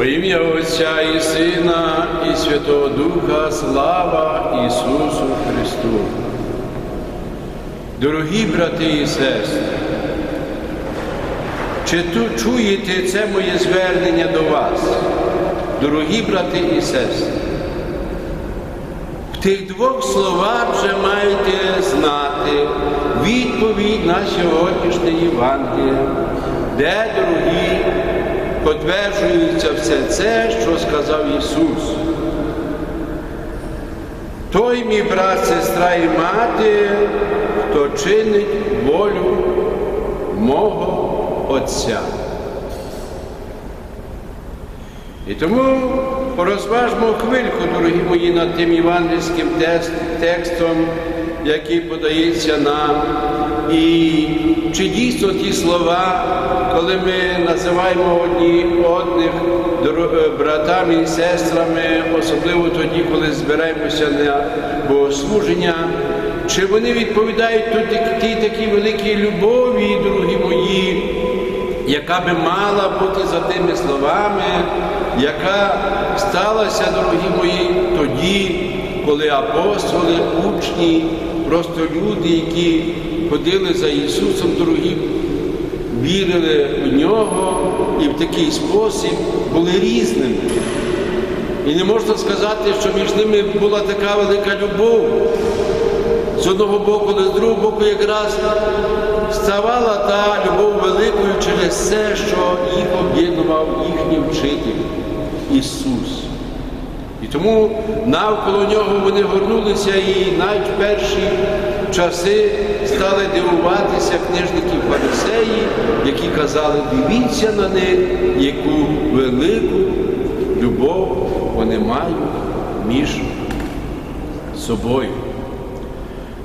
Во ім'я Отця і Сина, і Святого Духа, слава Ісусу Христу. Дорогі брати і сестри, чи ту чуєте це моє звернення до вас, дорогі брати і сестри? В тих двох словах вже маєте знати відповідь на сьогоднішнє Євангеліє, де, дорогі, підтверджується все це, що сказав Ісус. Той мій брат, сестра і мати, хто чинить волю мого Отця. І тому порозважмо хвильку, дорогі мої, над тим євангельським текстом, який подається нам. І чи дійсно ті слова, коли ми називаємо одні одних братами і сестрами, особливо тоді, коли збираємося на богослуження, чи вони відповідають тій такій великій любові, дорогі мої, яка би мала бути за тими словами, яка сталася, дорогі мої, тоді, коли апостоли, учні, просто люди, які ходили за Ісусом, дорогі, вірили в нього і в такий спосіб були різними. І не можна сказати, що між ними була така велика любов. З одного боку, але з другого боку, якраз ставала та любов великою через все, що їх об'єднував їхній вчитель Ісус. Тому навколо нього вони горнулися і навіть в перші часи стали дивуватися книжники фарисеї, які казали, дивіться на них, яку велику любов вони мають між собою.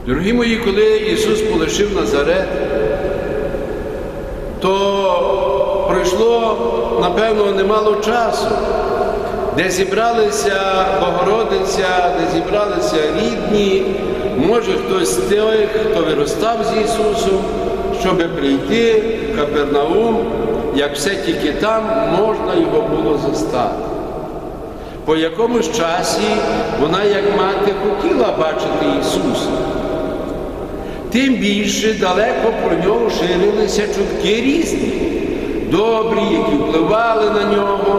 Дорогі мої, коли Ісус полишив Назарет, то пройшло, напевно, немало часу, де зібралися Богородиця, де зібралися рідні, може хтось з тих, хто виростав з Ісусом, щоб прийти в Капернаум, як все тільки там можна його було застати. По якомусь часі вона, як мати, хотіла бачити Ісуса. Тим більше далеко про нього ширилися чутки різні, добрі, які впливали на нього,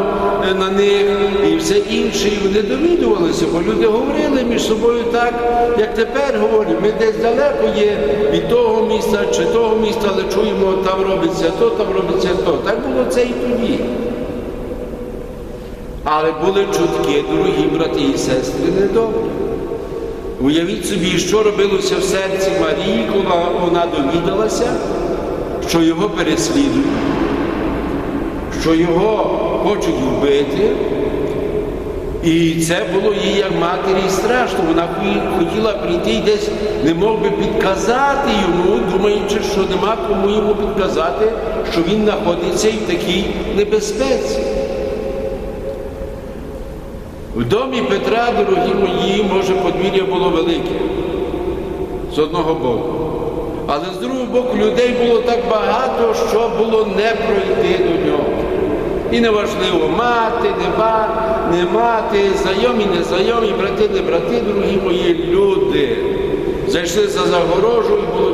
і все інше. І вони довідувалися, бо люди говорили між собою так, як тепер говорять. Ми десь далеко є від того міста чи того міста, але чуємо, там робиться то, там робиться то. Так було це і тоді. Але були чутки, дорогі брати і сестри, недобрі. Уявіть собі, що робилося в серці Марії, коли вона довідалася, що його переслідують, що його хочуть вбити. І це було їй як матері страшно. Вона хотіла прийти і десь не мог би підказати йому, думаючи, що нема кому йому підказати, що він знаходиться і в такій небезпеці. В домі Петра, дорогі мої, може, подвір'я було велике з одного боку. Але з другого боку людей було так багато, що було не пройти до нього. І неважливо, мати, не мати, не мати, знайомі, незнайомі, брати, не брати, дорогі мої люди. Зайшли за загорожу і було,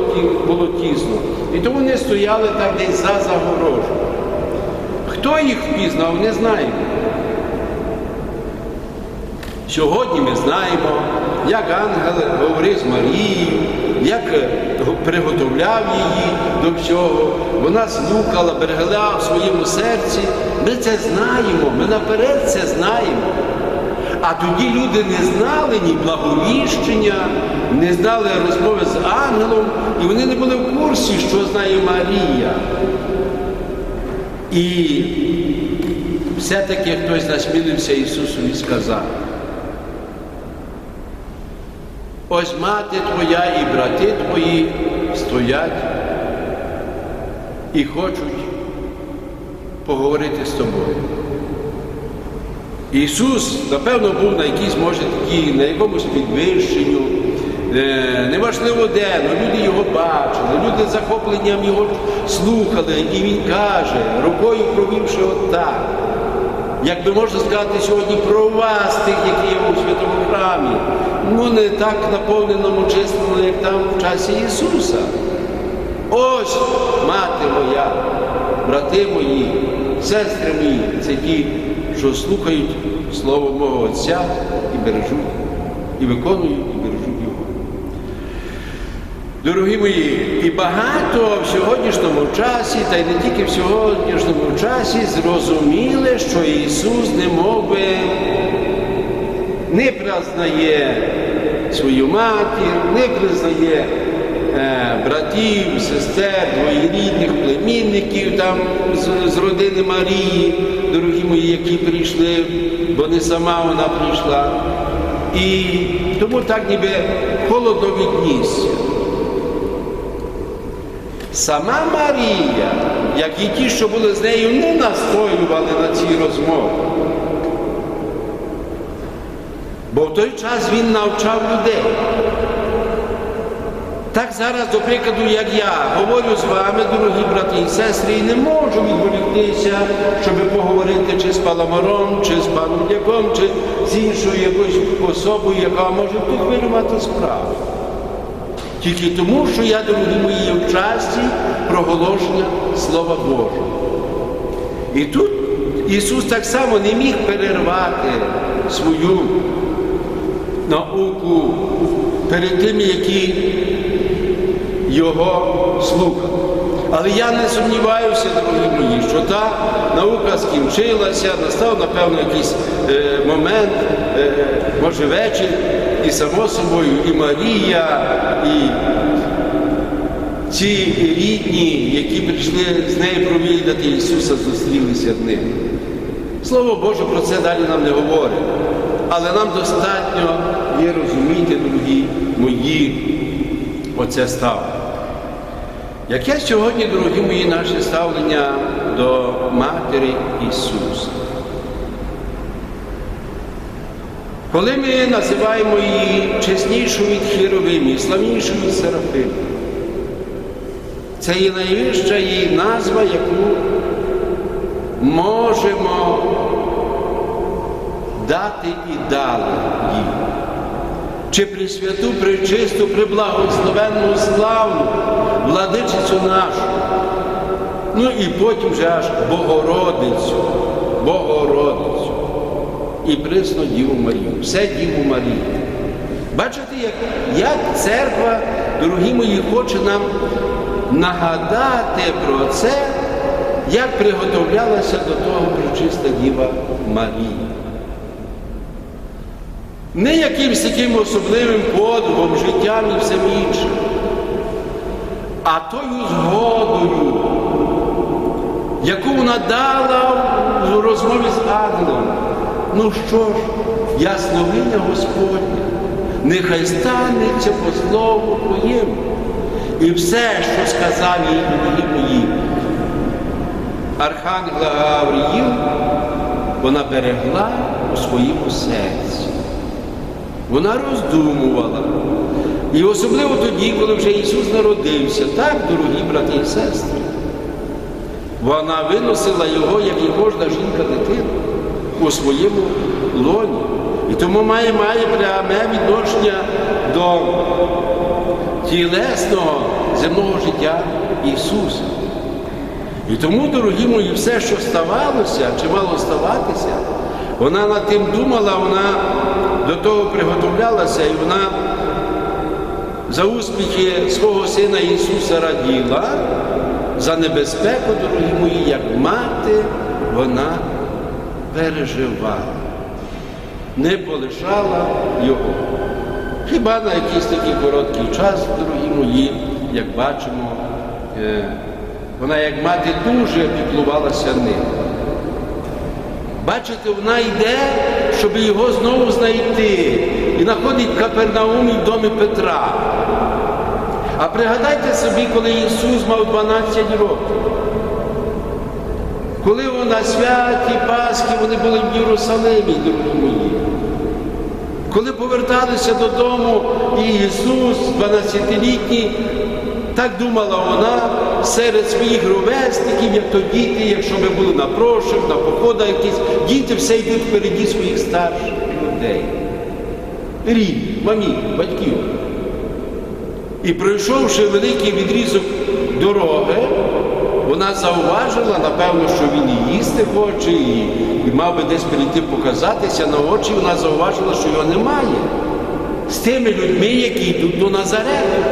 було тісно. І тому вони стояли так десь за загорожу. Хто їх впізнав, не знаємо. Сьогодні ми знаємо, як ангел говорив з Марією, як приготовляв її до всього. Вона слухала, берегла в своєму серці. Ми це знаємо, ми наперед це знаємо. А тоді люди не знали ні благовіщення, не знали розмови з ангелом, і вони не були в курсі, що знає Марія. І все-таки хтось насмілився Ісусові сказати. Ось мати твоя і брати твої стоять і хочуть поговорити з тобою. Ісус, напевно, був на якійсь, може, такій, на якомусь підвищенню, е, неважливо де, але люди його бачили, люди захопленням його слухали, і він каже, рукою провівши отак. як би можна сказати сьогодні, про вас, тих, які є у святому храмі. Ну, не так наповненому чистому, як там в часі Ісуса. Ось мати моя, брати мої, сестри мої, це ті, що слухають Слово мого Отця і бережуть, і виконують, і бережуть його. Дорогі мої, і багато в сьогоднішньому часі, та й не тільки в сьогоднішньому часі, зрозуміли, що Ісус не мов би не признає свою матір, не признає братів, сестер, двоєрідних, племінників там з, з родини Марії, дорогі мої, які прийшли, бо не сама вона прийшла. І тому так ніби холодно віднісся. Сама Марія, як і ті, що були з нею, не настоювали на цій розмові. Бо в той час він навчав людей. Так зараз, до прикладу, як я говорю з вами, дорогі брати і сестри, і не можу відволіктися, щоб поговорити чи з паламаром, чи з паном дяком, чи з іншою якоюсь особою, яка може ту справу. Тільки тому, що я, дорогі мої, є в часі проголошення Слова Божого. І тут Ісус так само не міг перервати свою науку перед тими, які його слухали. Але я не сумніваюся, дорогі мої, що та наука скінчилася, настав, напевно, якийсь е, момент, е, може вечір, і само собою, і Марія, і ці рідні, які прийшли з нею провідати Ісуса, зустрілися з ним. Слово Боже про це далі нам не говорить. Але нам достатньо є розуміти, дорогі мої, оце ставлення. Яке сьогодні, дорогі мої, наше ставлення до Матері Ісуса? Коли ми називаємо її чеснішою від хіровимів, славнішою від серафим, це є найвища її назва, яку можемо дати і дали їй. Чи Пресвяту, пречисту, приблагословенну славну, владичицю нашу, ну і потім вже аж Богородицю, Богородицю і присно Діву Марію, все Діву Марію. Бачите, як, як церква, дорогі мої, хоче нам нагадати про це, як приготовлялася до того причиста Діва Марія. Не якимсь таким особливим подвигом, життям і всім іншим, а тою згодою, яку вона дала в розмові з ангелом. Ну що ж, ясновиня Господня, нехай станеться по слову Твоєму. І все, що сказав їй мої, Архангела Гавриїл, вона берегла у своєму серці. Вона роздумувала. І особливо тоді, коли вже Ісус народився, так, дорогі брати і сестри, вона виносила його, як і кожна жінка дитину, у своєму лоні. І тому має, має пряме відношення до тілесного земного життя Ісуса. І тому, дорогі мої, все, що ставалося, чи мало ставатися, вона над тим думала, вона до того приготовлялася, і вона за успіхи свого Сина Ісуса раділа, за небезпеку, дорогі мої, як мати, вона переживала, не полишала його. Хіба на якийсь такий короткий час, дорогі мої, як бачимо, е, вона як мати дуже піклувалася ним. Бачите, вона йде, щоб його знову знайти. І знаходить в Капернаумі в домі Петра. А пригадайте собі, коли Ісус мав 12 років. Коли на святі Пасхи вони були в Єрусалимі, дорогі мої. Коли поверталися додому, і Ісус, 12-літній, так думала вона, серед своїх ровесників, як то діти, якщо ми були на прошах, на походах якісь, діти все йдуть впереді своїх старших людей. Рідні, мамі, батьків. І пройшовши великий відрізок дороги, вона зауважила, напевно, що він і їсти хоче, і, і мав би десь прийти показатися на очі, вона зауважила, що його немає. Тими людьми, які йдуть до Назарету.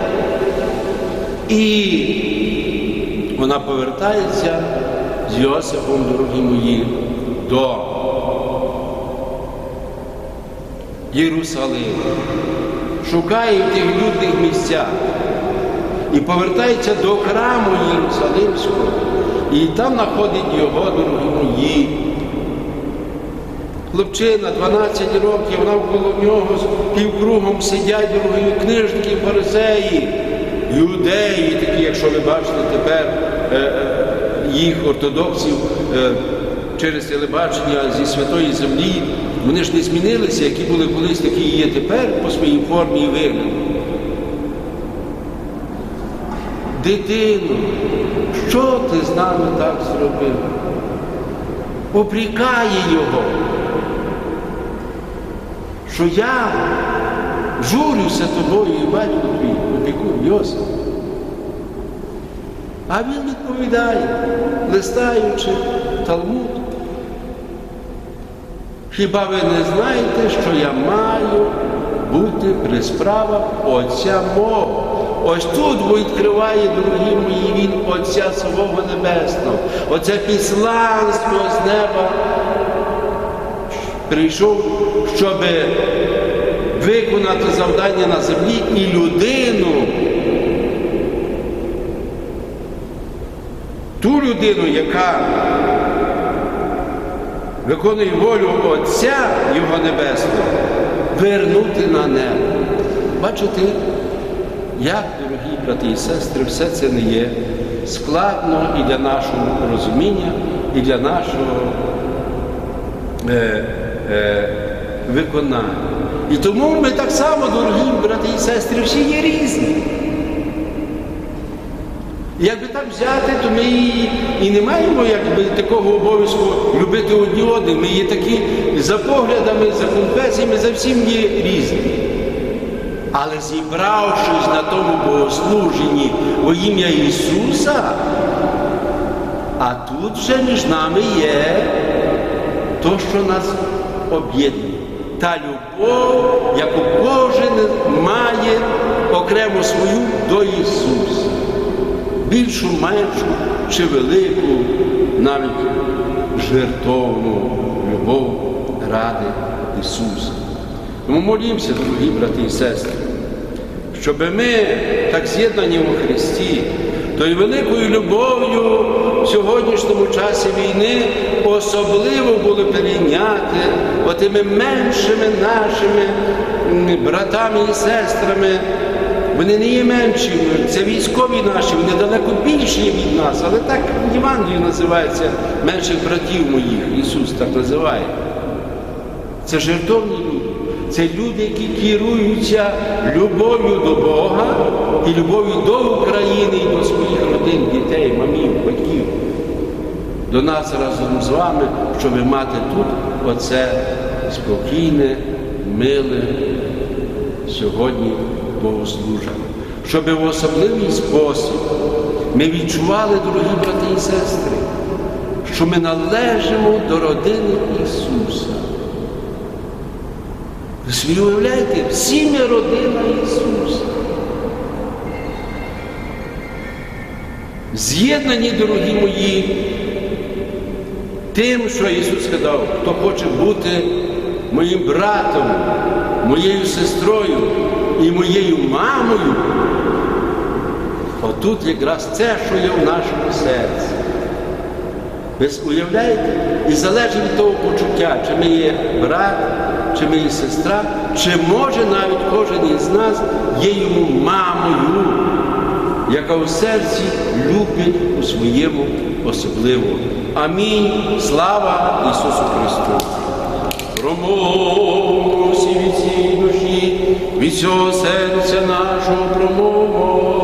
І вона повертається з Йосипом, дорогі мої, до Єрусалиму. Шукає в тих людних місцях і повертається до храму Єрусалимського. І там знаходить його, дорогі мої. Хлопчина 12 років, навколо нього з півкругом сидять дорогі книжники, фарисеї, юдеї, такі, якщо ви бачите тепер е, е, їх ортодоксів е, через телебачення зі святої землі, вони ж не змінилися, які були колись, такі є тепер по своїй формі і вигляду. Дитино, що ти з нами так зробив? Опрікає його, що я журюся тобою і батько твій, опіку Йосип. А він відповідає, листаючи Талмуд. Хіба ви не знаєте, що я маю бути при справах Отця мого? Ось тут відкриває, дорогі мої, він Отця свого Небесного. Оце післанство з неба прийшов, щоб виконати завдання на землі і людину. Ту людину, яка виконує волю Отця Його Небесного, вернути на небо. Бачите, як, дорогі брати і сестри, все це не є складно і для нашого розуміння, і для нашого е, виконання. І тому ми так само, дорогі брати і сестри, всі є різні. Якби так взяти, то ми і, не маємо якби, такого обов'язку любити одні одних. Ми є такі за поглядами, за конфесіями, за всім є різні. Але зібравшись на тому богослуженні во ім'я Ісуса, а тут вже між нами є то, що нас об'єднує. Та любов, яку кожен має окремо свою до Ісуса більшу, меншу чи велику, навіть жертовну любов ради Ісуса. Тому молімося, дорогі брати і сестри, щоб ми, так з'єднані у Христі, тою великою любов'ю в сьогоднішньому часі війни особливо були перейняти отими меншими нашими братами і сестрами. Вони не є меншими, це військові наші, вони далеко більші від нас, але так в Євангелії називається менших братів моїх. Ісус так називає. Це жертовні люди. Це люди, які керуються любов'ю до Бога і любов'ю до України і до родин, дітей, мамів, батьків. До нас разом з вами, щоб мати тут оце спокійне, миле сьогодні богослуження. Щоб в особливий спосіб ми відчували, дорогі брати і сестри, що ми належимо до родини Ісуса. Ви собі уявляєте, всі ми родина Ісуса. З'єднані, дорогі мої, тим, що Ісус сказав, хто хоче бути моїм братом, моєю сестрою і моєю мамою, отут якраз це, що є в нашому серці. Ви уявляєте? І залежить від того почуття, чи ми є брат, чи ми є сестра, чи може навіть кожен із нас є йому мамою, яка у серці любить у своєму особливо. Амінь. Слава Ісусу Христу! Промовмо від цієї душі, від цього серця нашого промовмо.